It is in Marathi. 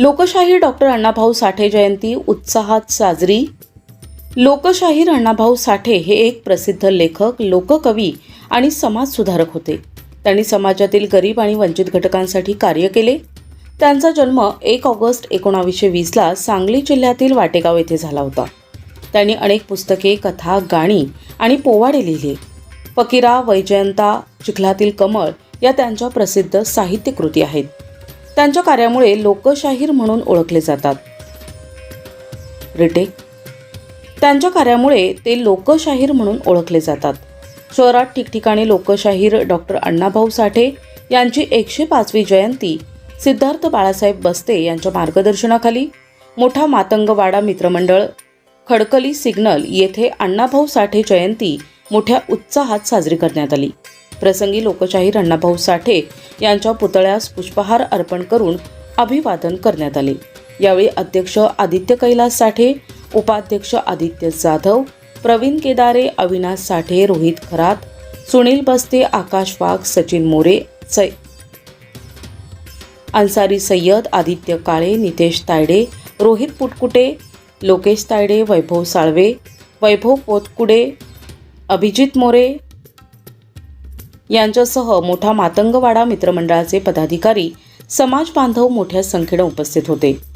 लोकशाहीर डॉक्टर अण्णाभाऊ साठे जयंती उत्साहात साजरी. लोकशाहीर अण्णाभाऊ साठे हे एक प्रसिद्ध लेखक लोककवी आणि समाजसुधारक होते. त्यांनी समाजातील गरीब आणि वंचित घटकांसाठी कार्य केले. त्यांचा जन्म एक ऑगस्ट एकोणावीसशे वीसला सांगली जिल्ह्यातील वाटेगाव येथे झाला होता. त्यांनी अनेक पुस्तके कथा गाणी आणि पोवाडे लिहिले. फकीरा वैजयंता चिखलातील कमळ या त्यांच्या प्रसिद्ध साहित्यकृती आहेत. त्यांच्या कार्यामुळे लोकशाहीर म्हणून ओळखले जातात. रिटेक. त्यांच्या कार्यामुळे ते लोकशाहीर म्हणून ओळखले जातात. शहरात ठिकठिकाणी लोकशाहीर डॉक्टर अण्णाभाऊ साठे यांची एकशे पाचवी जयंती सिद्धार्थ बाळासाहेब बस्ते यांच्या मार्गदर्शनाखाली मोठा मातंगवाडा मित्रमंडळ खडकली सिग्नल येथे अण्णाभाऊ साठे जयंती मोठ्या उत्साहात साजरी करण्यात आली. प्रसंगी लोकशाहीर अण्णाभाऊ साठे यांच्या पुतळ्यास पुष्पहार अर्पण करून अभिवादन करण्यात आले. यावेळी अध्यक्ष आदित्य कैलास साठे उपाध्यक्ष आदित्य जाधव प्रवीण केदारे अविनाश साठे रोहित खरात सुनील बस्ते आकाश वाघ सचिन मोरे सै अन्सारी सय्यद आदित्य काळे नितेश तायडे रोहित पुटकुटे लोकेश तायडे वैभव साळवे वैभव पोतकुडे अभिजित मोरे यांच्यासह मोठा मातंगवाडा मित्रमंडळाचे पदाधिकारी समाज बांधव मोठ्या संख्येनं उपस्थित होते.